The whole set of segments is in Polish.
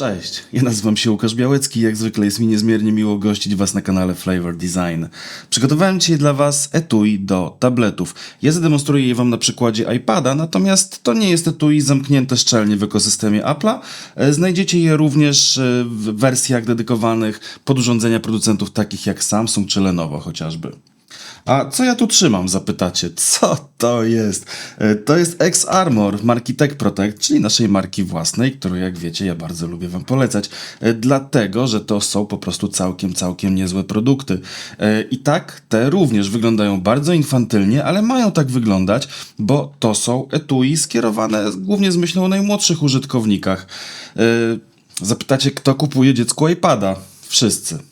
Cześć, ja nazywam się Łukasz Białecki i jak zwykle jest mi niezmiernie miło gościć Was na kanale Flavor Design. Przygotowałem dzisiaj dla Was etui do tabletów. Ja zademonstruję je Wam na przykładzie iPada, natomiast to nie jest etui zamknięte szczelnie w ekosystemie Apple'a. E, Znajdziecie je również e, w wersjach dedykowanych pod urządzenia producentów takich jak Samsung czy Lenovo chociażby. A co ja tu trzymam, zapytacie? Co to jest? E, To jest X-Armor marki Tech Protect, czyli naszej marki własnej, którą jak wiecie ja bardzo lubię wam polecać, e, dlatego, że to są po prostu całkiem, całkiem niezłe produkty. E, I tak, te również wyglądają bardzo infantylnie, ale mają tak wyglądać, bo to są etui skierowane głównie z myślą o najmłodszych użytkownikach. Zapytacie, kto kupuje dziecku iPada? Wszyscy.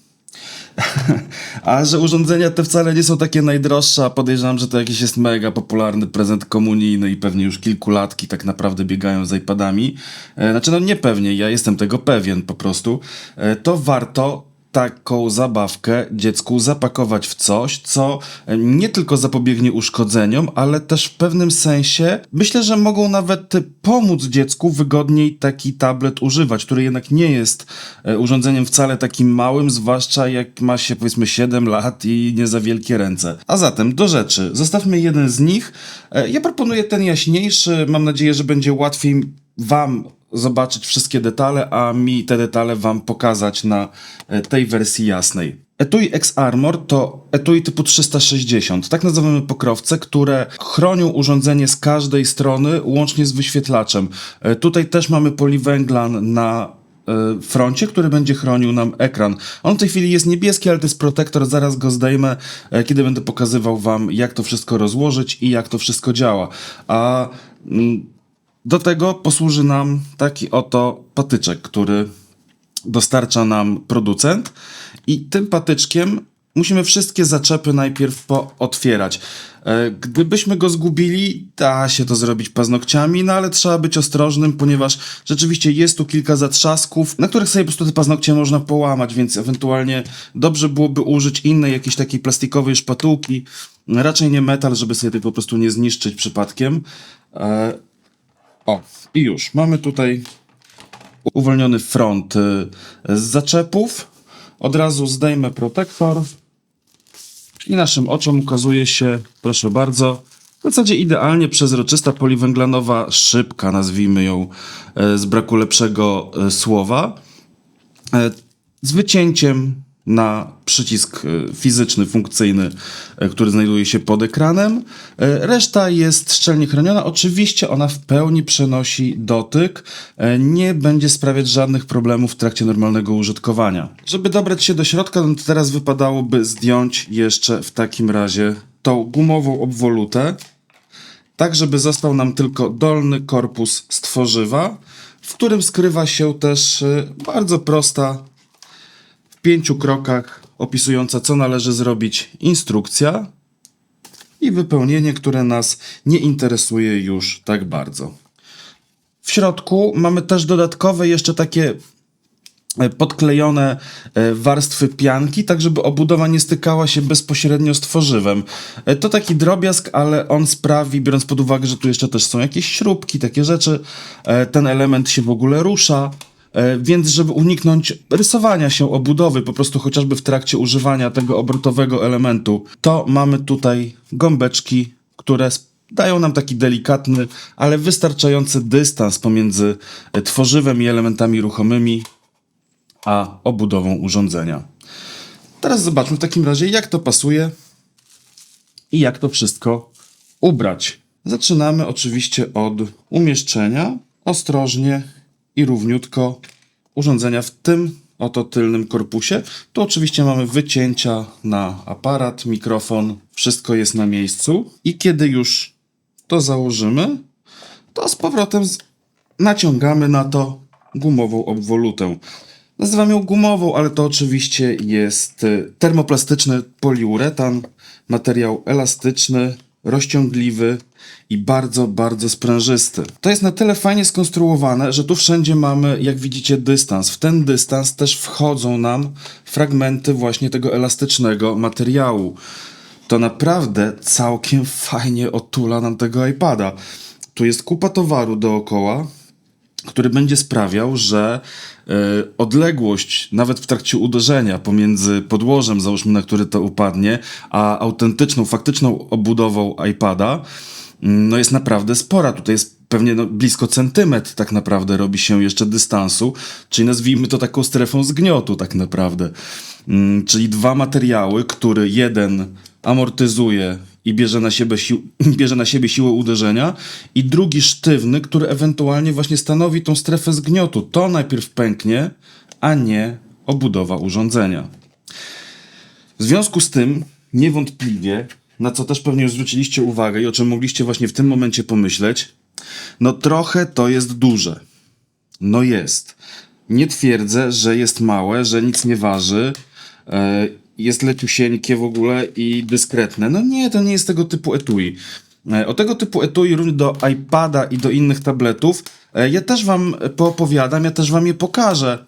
A że urządzenia te wcale nie są takie najdroższe, a podejrzewam, że to jakiś jest mega popularny prezent komunijny i pewnie już kilkulatki tak naprawdę biegają z iPadami. E, Znaczy, no nie pewnie, ja jestem tego pewien po prostu. E, To warto taką zabawkę dziecku zapakować w coś, co e, nie tylko zapobiegnie uszkodzeniom, ale też w pewnym sensie myślę, że mogą nawet pomóc dziecku wygodniej taki tablet używać, który jednak nie jest e, urządzeniem wcale takim małym, zwłaszcza jak ma się powiedzmy 7 lat i nie za wielkie ręce. A zatem do rzeczy. Zostawmy jeden z nich. E, Ja proponuję ten jaśniejszy. Mam nadzieję, że będzie łatwiej Wam zobaczyć wszystkie detale, a mi te detale Wam pokazać na e, tej wersji jasnej. Etui X Armor to etui typu 360. Tak nazywamy pokrowce, które chronią urządzenie z każdej strony, łącznie z wyświetlaczem. E, Tutaj też mamy poliwęglan na e, froncie, który będzie chronił nam ekran. On w tej chwili jest niebieski, ale to jest protektor, zaraz go zdejmę, kiedy będę pokazywał wam, jak to wszystko rozłożyć i jak to wszystko działa. A mm, do tego posłuży nam taki oto patyczek, który dostarcza nam producent i tym patyczkiem musimy wszystkie zaczepy najpierw pootwierać. E, Gdybyśmy go zgubili, da się to zrobić paznokciami, no ale trzeba być ostrożnym, ponieważ rzeczywiście jest tu kilka zatrzasków, na których sobie po prostu te paznokcie można połamać, więc ewentualnie dobrze byłoby użyć innej jakiejś takiej plastikowej szpatułki, raczej nie metal, żeby sobie tego po prostu nie zniszczyć przypadkiem. O, i już. Mamy tutaj uwolniony front y, z zaczepów. Od razu zdejmę protektor. I naszym oczom ukazuje się, proszę bardzo, w zasadzie idealnie przezroczysta poliwęglanowa szybka, nazwijmy ją e, z braku lepszego e, słowa, z wycięciem na przycisk e, fizyczny, funkcyjny, e, który znajduje się pod ekranem. E, Reszta jest szczelnie chroniona. Oczywiście ona w pełni przenosi dotyk, nie będzie sprawiać żadnych problemów w trakcie normalnego użytkowania. Żeby dobrać się do środka, no to teraz wypadałoby zdjąć jeszcze w takim razie tą gumową obwolutę, tak żeby został nam tylko dolny korpus z tworzywa, w którym skrywa się też bardzo prosta w pięciu krokach opisująca, co należy zrobić instrukcja i wypełnienie, które nas nie interesuje już tak bardzo. W środku mamy też dodatkowe jeszcze takie e, podklejone e, warstwy pianki, tak żeby obudowa nie stykała się bezpośrednio z tworzywem. E, To taki drobiazg, ale on sprawi, biorąc pod uwagę, że tu jeszcze też są jakieś śrubki, takie rzeczy, ten element się w ogóle rusza. E, Więc, żeby uniknąć rysowania się obudowy, po prostu chociażby w trakcie używania tego obrotowego elementu, to mamy tutaj gąbeczki, które dają nam taki delikatny, ale wystarczający dystans pomiędzy e, tworzywem i elementami ruchomymi, a obudową urządzenia. Teraz zobaczmy w takim razie, jak to pasuje i jak to wszystko ubrać. Zaczynamy oczywiście od umieszczenia ostrożnie i równiutko urządzenia w tym oto tylnym korpusie. Tu oczywiście mamy wycięcia na aparat, mikrofon, wszystko jest na miejscu. I kiedy już to założymy, to z powrotem naciągamy na to gumową obwolutę. Nazywam ją gumową, ale to oczywiście jest y, termoplastyczny poliuretan, materiał elastyczny, rozciągliwy i bardzo, bardzo sprężysty. To jest na tyle fajnie skonstruowane, że tu wszędzie mamy, jak widzicie, dystans. W ten dystans też wchodzą nam fragmenty właśnie tego elastycznego materiału. To naprawdę całkiem fajnie otula nam tego iPada. Tu jest kupa towaru dookoła, który będzie sprawiał, że e, odległość, nawet w trakcie uderzenia pomiędzy podłożem, załóżmy, na który to upadnie, a autentyczną, faktyczną obudową iPada, no jest naprawdę spora. Tutaj jest pewnie no, blisko centymetr tak naprawdę robi się jeszcze dystansu, czyli nazwijmy to taką strefą zgniotu tak naprawdę. Mm, Czyli dwa materiały, który jeden amortyzuje i bierze na, siebie bierze na siebie siłę uderzenia, i drugi sztywny, który ewentualnie właśnie stanowi tą strefę zgniotu. To najpierw pęknie, a nie obudowa urządzenia. W związku z tym, niewątpliwie, na co też pewnie już zwróciliście uwagę i o czym mogliście właśnie w tym momencie pomyśleć, no trochę to jest duże. No jest. Nie twierdzę, że jest małe, że nic nie waży, e, jest leciusieńkie w ogóle i dyskretne. No nie, to nie jest tego typu etui. E, O tego typu etui również do iPada i do innych tabletów e, ja też wam poopowiadam, ja też wam je pokażę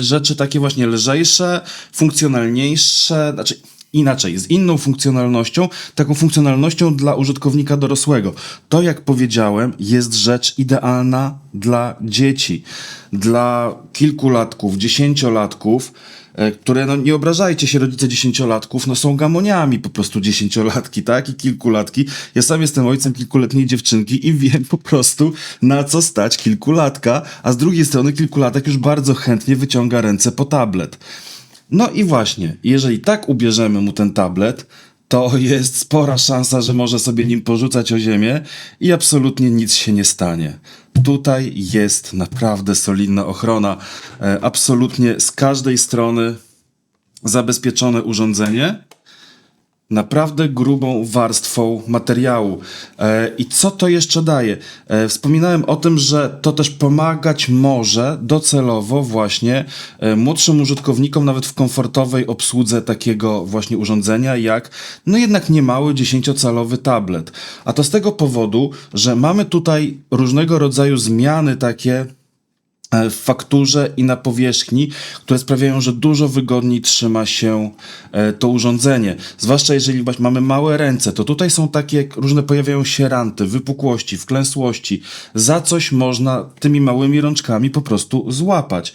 rzeczy takie właśnie lżejsze, funkcjonalniejsze, znaczy inaczej, z inną funkcjonalnością, taką funkcjonalnością dla użytkownika dorosłego. To, jak powiedziałem, jest rzecz idealna dla dzieci, dla kilkulatków, dziesięciolatków, e, które, no nie obrażajcie się, rodzice dziesięciolatków, no są gamoniami po prostu dziesięciolatki, tak? I kilkulatki. Ja sam jestem ojcem kilkuletniej dziewczynki i wiem po prostu, na co stać kilkulatka, a z drugiej strony kilkulatek już bardzo chętnie wyciąga ręce po tablet. No i właśnie, jeżeli tak ubierzemy mu ten tablet, to jest spora szansa, że może sobie nim porzucać o ziemię i absolutnie nic się nie stanie. Tutaj jest naprawdę solidna ochrona. E, absolutnie z każdej strony zabezpieczone urządzenie naprawdę grubą warstwą materiału. E, I co to jeszcze daje? E, Wspominałem o tym, że to też pomagać może docelowo właśnie e, młodszym użytkownikom, nawet w komfortowej obsłudze takiego właśnie urządzenia, jak no jednak niemały 10-calowy tablet. A to z tego powodu, że mamy tutaj różnego rodzaju zmiany takie w fakturze i na powierzchni, które sprawiają, że dużo wygodniej trzyma się e, to urządzenie. Zwłaszcza jeżeli mamy małe ręce, to tutaj są takie różne pojawiają się ranty, wypukłości, wklęsłości. Za coś można tymi małymi rączkami po prostu złapać.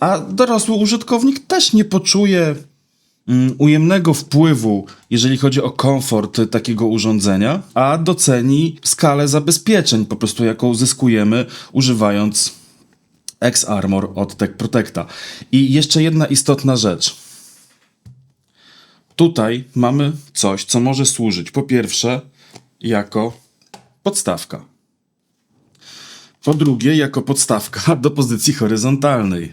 A dorosły użytkownik też nie poczuje mm, ujemnego wpływu, jeżeli chodzi o komfort takiego urządzenia, a doceni skalę zabezpieczeń, po prostu jaką zyskujemy używając X-Armor od Tech Protecta. I jeszcze jedna istotna rzecz. Tutaj mamy coś, co może służyć po pierwsze jako podstawka. Po drugie, jako podstawka do pozycji horyzontalnej.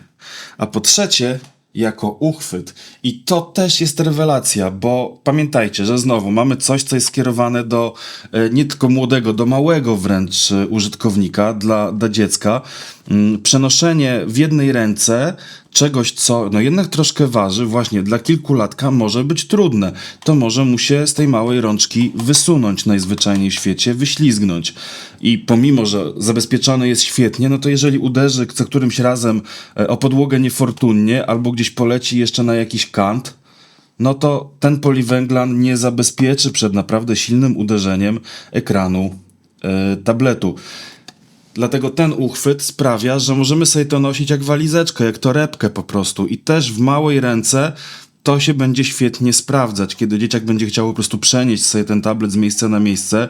A po trzecie, jako uchwyt. I to też jest rewelacja, bo pamiętajcie, że znowu mamy coś, co jest skierowane do e, nie tylko młodego, do małego wręcz e, użytkownika, dla, dla dziecka. Mm, Przenoszenie w jednej ręce czegoś, co no jednak troszkę waży, właśnie dla kilkulatka może być trudne. To może mu się z tej małej rączki wysunąć najzwyczajniej w świecie, wyślizgnąć. I pomimo, że zabezpieczony jest świetnie, no to jeżeli uderzy za którymś razem e, o podłogę niefortunnie albo gdzieś poleci jeszcze na jakiś kant, no to ten poliwęglan nie zabezpieczy przed naprawdę silnym uderzeniem ekranu e, tabletu. Dlatego ten uchwyt sprawia, że możemy sobie to nosić jak walizeczkę, jak torebkę po prostu. I też w małej ręce to się będzie świetnie sprawdzać, kiedy dzieciak będzie chciał po prostu przenieść sobie ten tablet z miejsca na miejsce,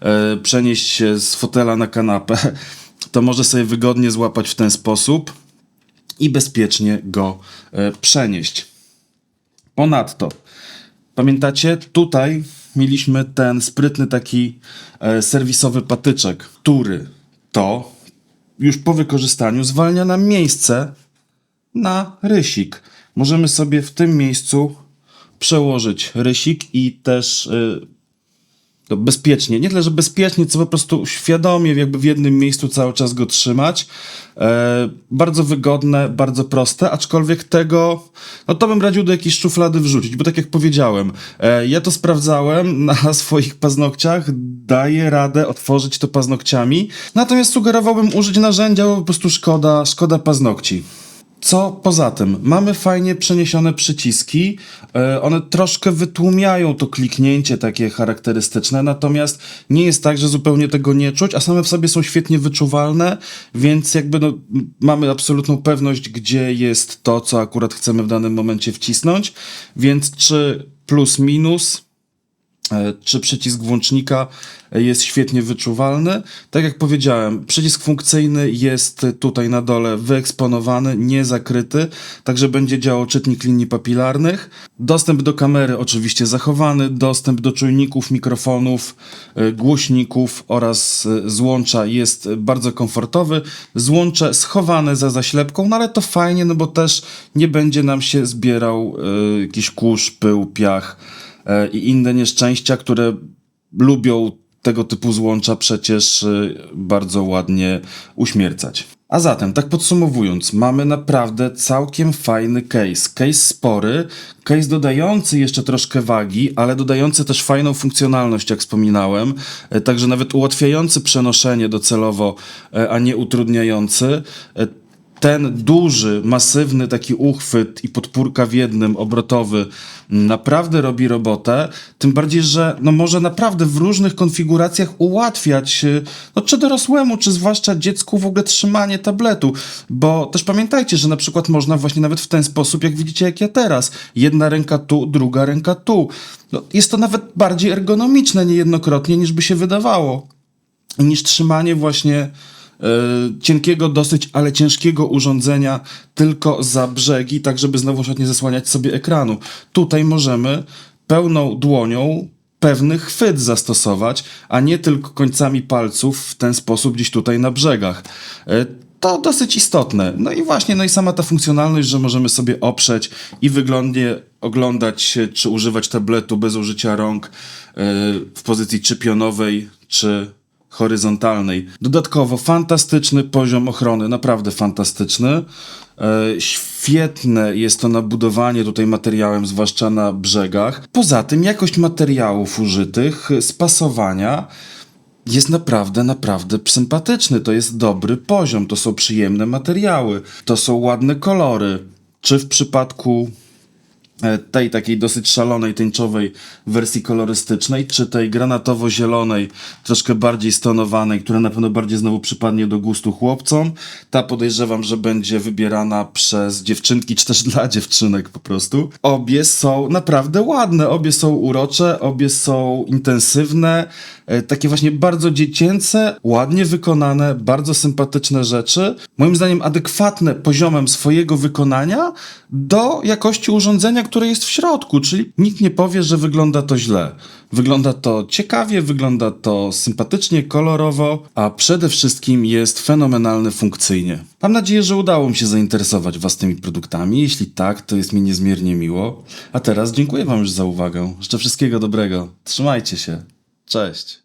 e, przenieść się z fotela na kanapę, to może sobie wygodnie złapać w ten sposób i bezpiecznie go e, przenieść. Ponadto, pamiętacie, tutaj mieliśmy ten sprytny taki e, serwisowy patyczek, który to już po wykorzystaniu zwalnia nam miejsce na rysik. Możemy sobie w tym miejscu przełożyć rysik i też y, to bezpiecznie, nie tyle, że bezpiecznie, co po prostu świadomie jakby w jednym miejscu cały czas go trzymać. E, bardzo wygodne, bardzo proste, aczkolwiek tego, no to bym radził do jakiejś szuflady wrzucić, bo tak jak powiedziałem, e, ja to sprawdzałem na swoich paznokciach, daję radę otworzyć to paznokciami, natomiast sugerowałbym użyć narzędzia, bo po prostu szkoda, szkoda paznokci. Co poza tym? Mamy fajnie przeniesione przyciski. e, One troszkę wytłumiają to kliknięcie takie charakterystyczne, natomiast nie jest tak, że zupełnie tego nie czuć, a same w sobie są świetnie wyczuwalne, więc jakby no, mamy absolutną pewność, gdzie jest to, co akurat chcemy w danym momencie wcisnąć. Więc czy plus minus, czy przycisk włącznika e, jest świetnie wyczuwalny. Tak jak powiedziałem, przycisk funkcyjny jest tutaj na dole wyeksponowany, nie zakryty, także będzie działał czytnik linii papilarnych. Dostęp do kamery oczywiście zachowany, dostęp do czujników, mikrofonów, e, głośników oraz e, złącza jest bardzo komfortowy. Złącze schowane za zaślepką, no ale to fajnie, no bo też nie będzie nam się zbierał e, jakiś kurz, pył, piach e, i inne nieszczęścia, które lubią tego typu złącza przecież y, bardzo ładnie uśmiercać. A zatem, tak podsumowując, mamy naprawdę całkiem fajny case. Case spory, case dodający jeszcze troszkę wagi, ale dodający też fajną funkcjonalność, jak wspominałem, e, także nawet ułatwiający przenoszenie docelowo, e, a nie utrudniający. Ten duży, masywny taki uchwyt i podpórka w jednym, obrotowy, naprawdę robi robotę. Tym bardziej, że no może naprawdę w różnych konfiguracjach ułatwiać, y, no czy dorosłemu, czy zwłaszcza dziecku w ogóle trzymanie tabletu. Bo też pamiętajcie, że na przykład można właśnie nawet w ten sposób, jak widzicie, jak ja teraz. Jedna ręka tu, druga ręka tu. No, jest to nawet bardziej ergonomiczne niejednokrotnie, niż by się wydawało niż trzymanie właśnie cienkiego dosyć, ale ciężkiego urządzenia tylko za brzegi, tak żeby znowuż nie zasłaniać sobie ekranu. Tutaj możemy pełną dłonią pewny chwyt zastosować, a nie tylko końcami palców w ten sposób gdzieś tutaj na brzegach. E, To dosyć istotne. No i właśnie, no i sama ta funkcjonalność, że możemy sobie oprzeć i wyglądnie oglądać czy używać tabletu bez użycia rąk e, w pozycji czy pionowej, czy horyzontalnej. Dodatkowo fantastyczny poziom ochrony, naprawdę fantastyczny. E, świetne jest to nabudowanie tutaj materiałem, zwłaszcza na brzegach. Poza tym jakość materiałów użytych, spasowania jest naprawdę, naprawdę sympatyczny. To jest dobry poziom, to są przyjemne materiały, to są ładne kolory. Czy w przypadku tej takiej dosyć szalonej, tęczowej wersji kolorystycznej, czy tej granatowo-zielonej, troszkę bardziej stonowanej, która na pewno bardziej znowu przypadnie do gustu chłopcom. Ta podejrzewam, że będzie wybierana przez dziewczynki, czy też dla dziewczynek po prostu. Obie są naprawdę ładne, obie są urocze, obie są intensywne, e, takie właśnie bardzo dziecięce, ładnie wykonane, bardzo sympatyczne rzeczy. Moim zdaniem adekwatne poziomem swojego wykonania do jakości urządzenia, które jest w środku, czyli nikt nie powie, że wygląda to źle. Wygląda to ciekawie, wygląda to sympatycznie, kolorowo, a przede wszystkim jest fenomenalny funkcyjnie. Mam nadzieję, że udało mi się zainteresować Was tymi produktami. Jeśli tak, to jest mi niezmiernie miło. A teraz dziękuję Wam już za uwagę. Życzę wszystkiego dobrego. Trzymajcie się. Cześć.